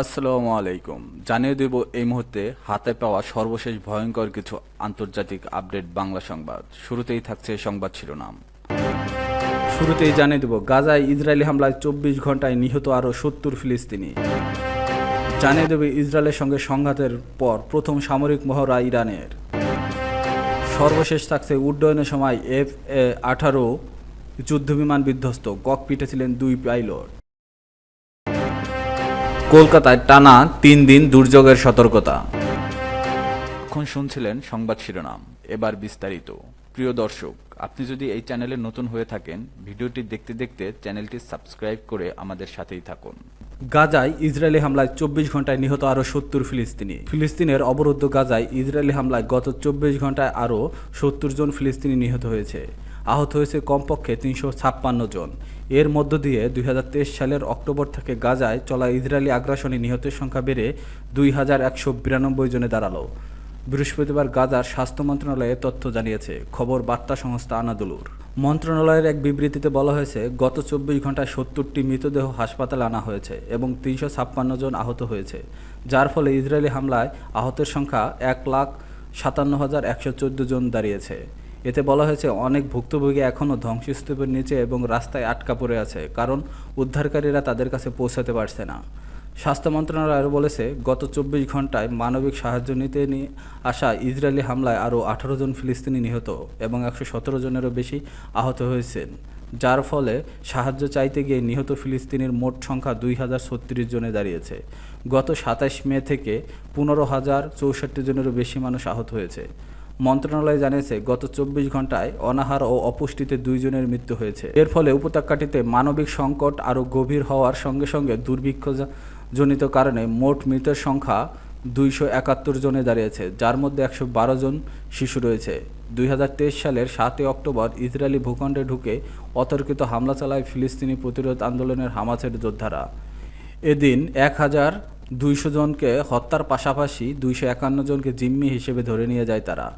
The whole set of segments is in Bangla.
আসসালামু আলাইকুম। জানিয়ে দেব এই মুহূর্তে হাতে পাওয়া সর্বশেষ ভয়ঙ্কর কিছু আন্তর্জাতিক আপডেট বাংলা সংবাদ। শুরুতেই থাকছে সংবাদ শিরোনাম। শুরুতেই জানিয়ে দেব, গাজায় ইসরায়েলি হামলায় চব্বিশ ঘন্টায় নিহত আরও সত্তর ফিলিস্তিনি। জানিয়ে দেবে, ইসরায়েলের সঙ্গে সংঘাতের পর প্রথম সামরিক মহড়া ইরানের। সর্বশেষ থাকছে উড্ডয়নের সময় এফ এ আঠারো যুদ্ধবিমান বিধ্বস্ত। ককপিটে ছিলেন দুই পাইলট। কলকাতায় টানা তিন দিন দুর্যোগের সতর্কতা। এখন শুনছিলেন সংবাদ শিরোনাম। এবার বিস্তারিত। প্রিয় দর্শক আপনি যদি এই চ্যানেলে নতুন হয়ে থাকেন ভিডিওটি দেখতে দেখতে চ্যানেলটি সাবস্ক্রাইব করে আমাদের সাথেই থাকুন। গাজায় ইসরায়েলি হামলায় চব্বিশ ঘন্টায় নিহত আরও সত্তর ফিলিস্তিনি। ফিলিস্তিনের অবরুদ্ধ গাজায় ইসরায়েলি হামলায় গত চব্বিশ ঘন্টায় আরও সত্তর জন ফিলিস্তিনি নিহত হয়েছে। আহত হয়েছে কমপক্ষে তিনশো ছাপ্পান্ন জন। এর মধ্য দিয়ে দুই হাজার তেইশ সালের অক্টোবর থেকে গাজায় চলা ইসরায়েলি আগ্রাসনে নিহতের সংখ্যা বেড়ে দুই হাজার একশো বিরানব্বই জনে দাঁড়াল। বৃহস্পতিবার গাজার স্বাস্থ্য মন্ত্রণালয়ে তথ্য জানিয়েছে। খবর বার্তা সংস্থা আনাদুলুর। মন্ত্রণালয়ের এক বিবৃতিতে বলা হয়েছে, গত চব্বিশ ঘন্টায় সত্তরটি মৃতদেহ হাসপাতালে আনা হয়েছে এবং তিনশো ছাপ্পান্ন জন আহত হয়েছে, যার ফলে ইসরায়েলি হামলায় আহতের সংখ্যা এক লাখ সাতান্ন হাজার একশো জন দাঁড়িয়েছে। এতে বলা হয়েছে, অনেক ভুক্তভোগী এখনও ধ্বংসস্তূপের নিচে এবং রাস্তায় আটকা পড়ে আছে, কারণ উদ্ধারকারীরা তাদের কাছে পৌঁছাতে পারছে না। স্বাস্থ্য মন্ত্রণালয় আরও বলেছে, গত চব্বিশ ঘন্টায় মানবিক সাহায্য নিতে নিয়ে আসা ইসরায়েলি হামলায় আরও আঠারো জন ফিলিস্তিনি নিহত এবং একশো সতেরো জনেরও বেশি আহত হয়েছেন, যার ফলে সাহায্য চাইতে গিয়ে নিহত ফিলিস্তিনির মোট সংখ্যা দুই হাজার ছত্রিশ জনে দাঁড়িয়েছে। গত সাতাশ মে থেকে পনেরো হাজার চৌষট্টি জনেরও বেশি মানুষ আহত হয়েছে। মন্ত্রণালয় জানিয়েছে, গত চব্বিশ ঘন্টায় অনাহার ও অপুষ্টিতে দুইজনের মৃত্যু হয়েছে। এর ফলে উপত্যকাটিতে মানবিক সংকট আরও গভীর হওয়ার সঙ্গে সঙ্গে দুর্ভিক্ষজনিত কারণে মোট মৃতের সংখ্যা দুইশো একাত্তর জনে দাঁড়িয়েছে, যার মধ্যে একশো বারো জন শিশু রয়েছে। দুই হাজার তেইশ সালের সাতই অক্টোবর ইসরায়েলি ভূখণ্ডে ঢুকে অতর্কিত হামলা চালায় ফিলিস্তিনি প্রতিরোধ আন্দোলনের হামাসের যোদ্ধারা। এদিন এক হাজার দুইশো জনকে হত্যার পাশাপাশি দুইশো একান্ন জনকে জিম্মি হিসেবে ধরে নিয়ে যায় তারা।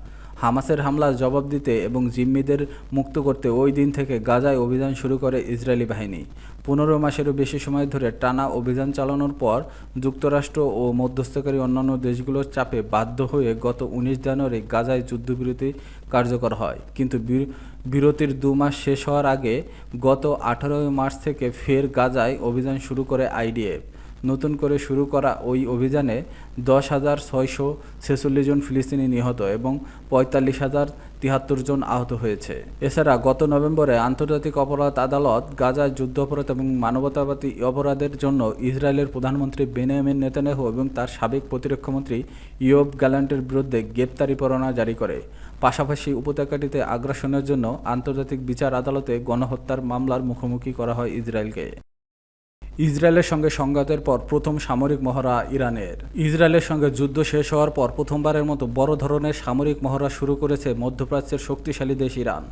হামাসের হামলার জবাব দিতে এবং জিম্মিদের মুক্ত করতে ওই দিন থেকে গাজায় অভিযান শুরু করে ইসরায়েলি বাহিনী। পনেরো মাসেরও বেশি সময় ধরে টানা অভিযান চালানোর পর যুক্তরাষ্ট্র ও মধ্যস্থকারী অন্যান্য দেশগুলোর চাপে বাধ্য হয়ে গত উনিশ জানুয়ারি গাজায় যুদ্ধবিরতি কার্যকর হয়। কিন্তু বিরতির দু মাস শেষ হওয়ার আগে গত আঠারোই মার্চ থেকে ফের গাজায় অভিযান শুরু করে আইডিএফ। নতুন করে শুরু করা ওই অভিযানে দশ হাজার ছয়শো ছেচল্লিশ জন ফিলিস্তিনি নিহত এবং পঁয়তাল্লিশ হাজার তিয়াত্তর জন আহত হয়েছে। এছাড়া গত নভেম্বরে আন্তর্জাতিক অপরাধ আদালত গাজায় যুদ্ধাপরাধ এবং মানবতাবাদী অপরাধের জন্য ইসরায়েলের প্রধানমন্ত্রী বেনিয়ামিন নেতানিয়াহু এবং তার সাবেক প্রতিরক্ষামন্ত্রী ইয়ব গ্যালান্টের বিরুদ্ধে গ্রেপ্তারি পরোয়ানা জারি করে। পাশাপাশি উপত্যকাটিতে আগ্রাসনের জন্য আন্তর্জাতিক বিচার আদালতে গণহত্যার মামলার মুখোমুখি করা হয় ইসরায়েলকে। ইসরায়েলের সঙ্গে সংঘাতের পর প্রথম সামরিক মহড়া ইরানের। ইসরায়েলের সঙ্গে যুদ্ধ শেষ হওয়ার পর প্রথমবারের মতো বড় ধরনের সামরিক মহড়া শুরু করেছে মধ্যপ্রাচ্যের শক্তিশালী দেশ ইরান।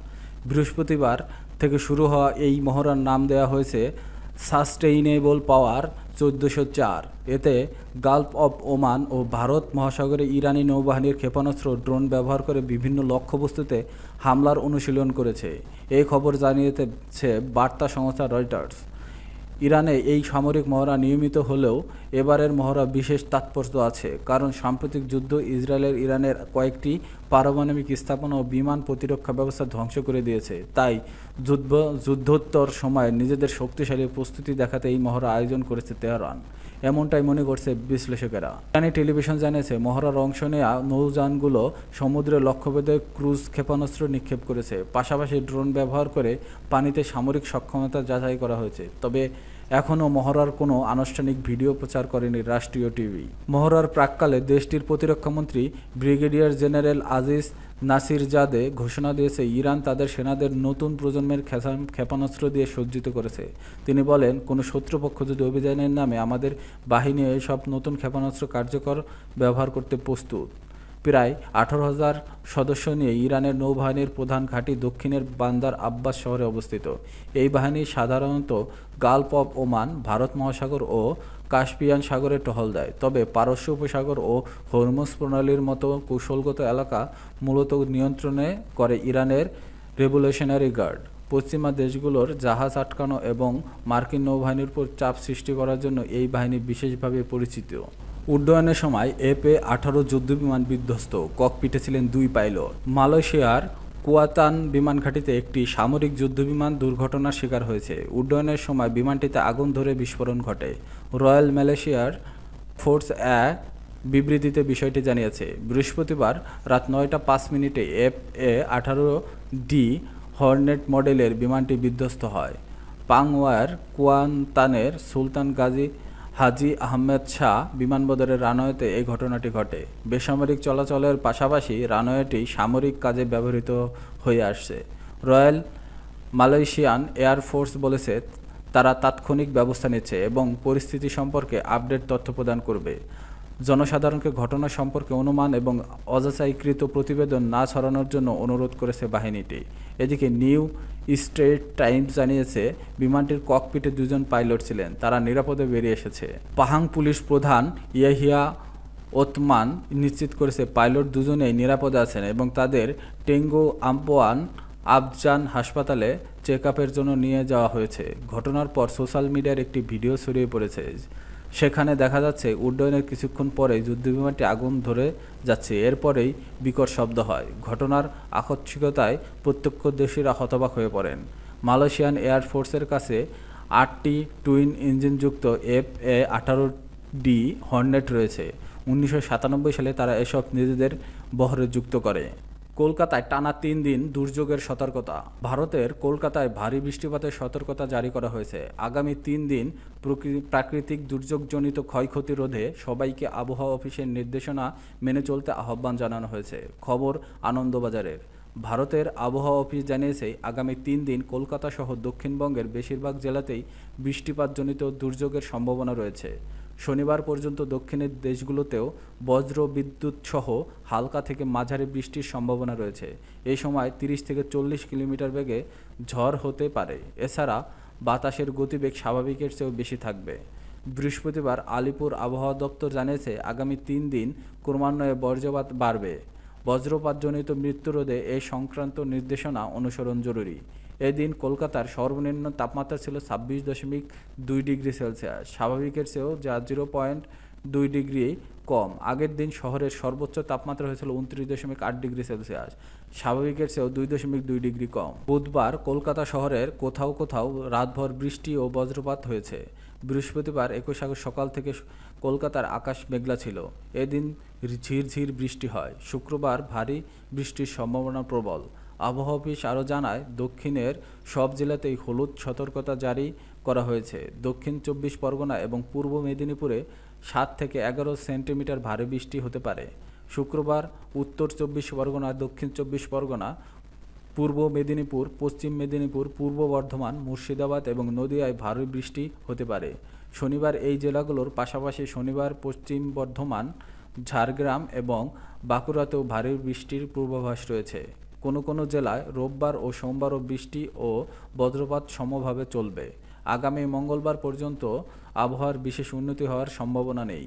বৃহস্পতিবার থেকে শুরু হওয়া এই মহড়ার নাম দেওয়া হয়েছে সাস্টেইনেবল পাওয়ার চোদ্দোশো চার। এতে গালফ অব ওমান ও ভারত মহাসাগরে ইরানি নৌবাহিনীর ক্ষেপণাস্ত্র, ড্রোন ব্যবহার করে বিভিন্ন লক্ষ্যবস্তুতে হামলার অনুশীলন করেছে। এই খবর জানিয়েছে বার্তা সংস্থা রয়টার্স। ইরানে এই সামরিক মহড়া নিয়মিত হলেও এবারের মহড়া বিশেষ তাৎপর্য আছে, কারণ সাম্প্রতিক যুদ্ধ ইসরায়েলের ইরানের কয়েকটি পারমাণবিক স্থাপনা ও বিমান প্রতিরক্ষা ব্যবস্থা ধ্বংস করে দিয়েছে। তাই যুদ্ধ, যুদ্ধোত্তর সময়ে নিজেদের শক্তিশালী প্রস্তুতি দেখাতে এই মহড়া আয়োজন করেছে তেহরান। এমনটাই মনে করছে বিশ্লেষকেরা। ইরানি টেলিভিশন জানিয়েছে, মহড়ার অংশ নেওয়া নৌযানগুলো সমুদ্রে লক্ষ্যভেদে ক্রুজ ক্ষেপণাস্ত্র নিক্ষেপ করেছে। পাশাপাশি ড্রোন ব্যবহার করে পানিতে সামরিক সক্ষমতা যাচাই করা হয়েছে। তবে এখনও মহড়ার কোনো আনুষ্ঠানিক ভিডিও প্রচার করেনি রাষ্ট্রীয় টিভি। মহড়ার প্রাককালে দেশটির প্রতিরক্ষামন্ত্রী brigadier general Aziz Nasirzadeh ঘোষণা দিয়েছে, ইরান তাদের সেনাদের নতুন প্রজন্মের ক্ষেপণাস্ত্র দিয়ে সজ্জিত করেছে। তিনি বলেন, কোনো শত্রুপক্ষ যদি অভিযানের নামে আমাদের বাহিনী এসব নতুন ক্ষেপণাস্ত্র কার্যকর ব্যবহার করতে প্রস্তুত। প্রায় আঠারো হাজার সদস্য নিয়ে ইরানের নৌবাহিনীর প্রধান ঘাঁটি দক্ষিণের বান্দার আব্বাস শহরে অবস্থিত। এই বাহিনী সাধারণত গালফ অফ ওমান, ভারত মহাসাগর ও কাস্পিয়ান সাগরে টহল দেয়। তবে পারস্য উপসাগর ও হরমুজ প্রণালীর মতো কৌশলগত এলাকা মূলত নিয়ন্ত্রণে করে ইরানের রেভলিউশনারি গার্ড। পশ্চিমা দেশগুলোর জাহাজ আটকানো এবং মার্কিন নৌবাহিনীর উপর চাপ সৃষ্টি করার জন্য এই বাহিনী বিশেষভাবে পরিচিত। উড্ডয়নের সময় এপে আঠারো যুদ্ধবিমান বিধ্বস্ত, ককপিটে ছিলেন দুই পাইলট। মালয়েশিয়ার কুয়াতান বিমান ঘাঁটিতে একটি সামরিক যুদ্ধবিমান দুর্ঘটনার শিকার হয়েছে। উড্ডয়নের সময় বিমানটিতে আগুন ধরে বিস্ফোরণ ঘটে। রয়্যাল মালয়েশিয়ার ফোর্স এ বিবৃতিতে বিষয়টি জানিয়েছে, বৃহস্পতিবার রাত নয়টা পাঁচ মিনিটে এফ এ আঠারো ডি হর্নেট মডেলের বিমানটি বিধ্বস্ত হয়। পাংওয়ার কুয়ান্তানের সুলতান গাজী হাজি আহমেদ শাহ বিমানবন্দরের রানওয়েতে এই ঘটনাটি ঘটে। বেসামরিক চলাচলের পাশাপাশি রানওয়েটি সামরিক কাজে ব্যবহৃত হয়ে আসছে। রয়্যাল মালয়েশিয়ান এয়ার ফোর্স বলেছে, তারা তাৎক্ষণিক ব্যবস্থা নিচ্ছে এবং পরিস্থিতি সম্পর্কে আপডেট তথ্য প্রদান করবে। জনসাধারণকে ঘটনা সম্পর্কে অনুমান এবং অযাচাইকৃত প্রতিবেদন না ছড়ানোর জন্য অনুরোধ করেছে বাহিনীটি। এদিকে নিউ স্ট্রেট টাইমস জানিয়েছে, বিমানটির ককপিটে দুজন পাইলট ছিলেন। তারা নিরাপদে বেরিয়ে এসেছে। পাহাং পুলিশ প্রধান ইয়াহিয়া ওতমান নিশ্চিত করেছে, পাইলট দুজনেই নিরাপদে আছেন এবং তাদের টেঙ্গো আম্পোয়ান আফজান হাসপাতালে চেক জন্য নিয়ে যাওয়া হয়েছে। ঘটনার পর সোশ্যাল মিডিয়ার একটি ভিডিও ছড়িয়ে পড়েছে। সেখানে দেখা যাচ্ছে উড্ডয়নের কিছুক্ষণ পরেই যুদ্ধবিমানটি আগুন ধরে যাচ্ছে। এরপরেই বিকট শব্দ হয়। ঘটনার আকস্মিকতায় প্রত্যক্ষদর্শীরা হতবাক হয়ে পড়েন। মালয়েশিয়ান এয়ার ফোর্সের কাছে আটটি টুইন ইঞ্জিনযুক্ত এফ এ আঠারো ডি হর্নেট রয়েছে। উনিশশো সাতানব্বই সালে তারা এসব নিজেদের বহরে যুক্ত করে। কলকাতায় টানা তিন দিন দুর্যোগের সতর্কতা। ভারতের কলকাতায় ভারী বৃষ্টিপাতের সতর্কতা জারি করা হয়েছে। আগামী তিন দিন প্রাকৃতিক দুর্যোগজনিত ক্ষয়ক্ষতি রোধে সবাইকে আবহাওয়া অফিসের নির্দেশনা মেনে চলতে আহ্বান জানানো হয়েছে। খবর আনন্দবাজারের। ভারতের আবহাওয়া অফিস জানিয়েছে, আগামী তিন দিন কলকাতা সহ দক্ষিণবঙ্গের বেশিরভাগ জেলাতেই বৃষ্টিপাতজনিত দুর্যোগের সম্ভাবনা রয়েছে। শনিবার পর্যন্ত দক্ষিণের দেশগুলোতেও বজ্র বিদ্যুৎ সহ হালকা থেকে মাঝারি বৃষ্টির সম্ভাবনা রয়েছে। এই সময় তিরিশ থেকে চল্লিশ কিলোমিটার বেগে ঝড় হতে পারে। এছাড়া বাতাসের গতিবেগ স্বাভাবিকের চেয়েও বেশি থাকবে। বৃহস্পতিবার আলিপুর আবহাওয়া দপ্তর জানিয়েছে, আগামী তিন দিন ক্রমান্বয়ে বজ্রপাত বাড়বে। বজ্রপাতজনিত মৃত্যু রোধে এই সংক্রান্ত নির্দেশনা অনুসরণ জরুরি। এদিন কলকাতার সর্বনিম্ন তাপমাত্রা ছিল ছাব্বিশ দশমিক দুই ডিগ্রি সেলসিয়াস। স্বাভাবিকের চেয়েও যা জিরো পয়েন্ট দুই ডিগ্রি কম। আগের দিন শহরের সর্বোচ্চ তাপমাত্রা হয়েছিল উনত্রিশ দশমিক আট ডিগ্রি সেলসিয়াস। স্বাভাবিকের চেয়েও দুই দশমিক দুই ডিগ্রি কম। বুধবার কলকাতা শহরের কোথাও কোথাও রাতভর বৃষ্টি ও বজ্রপাত হয়েছে। বৃহস্পতিবার একুশ আগস্ট সকাল থেকে কলকাতার আকাশ মেঘলা ছিল। এদিন ঝিরঝির বৃষ্টি হয়। শুক্রবার ভারী বৃষ্টির সম্ভাবনা প্রবল। আবহাওয়া অফিস আরও জানায়, দক্ষিণের সব জেলাতেই হলুদ সতর্কতা জারি করা হয়েছে। দক্ষিণ চব্বিশ পরগনা এবং পূর্ব মেদিনীপুরে সাত থেকে এগারো সেন্টিমিটার ভারী বৃষ্টি হতে পারে। শুক্রবার উত্তর চব্বিশ পরগনা, দক্ষিণ চব্বিশ পরগনা, পূর্ব মেদিনীপুর, পশ্চিম মেদিনীপুর, পূর্ব বর্ধমান, মুর্শিদাবাদ এবং নদিয়ায় ভারী বৃষ্টি হতে পারে। শনিবার এই জেলাগুলোর পাশাপাশি শনিবার পশ্চিম বর্ধমান, ঝাড়গ্রাম এবং বাঁকুড়াতেও ভারী বৃষ্টির পূর্বাভাস রয়েছে। কোনো কোনো জেলায় রোববার ও সোমবারও বৃষ্টি ও বজ্রপাত সমভাবে চলবে। আগামী মঙ্গলবার পর্যন্ত আবহাওয়ার বিশেষ উন্নতি হওয়ার সম্ভাবনা নেই।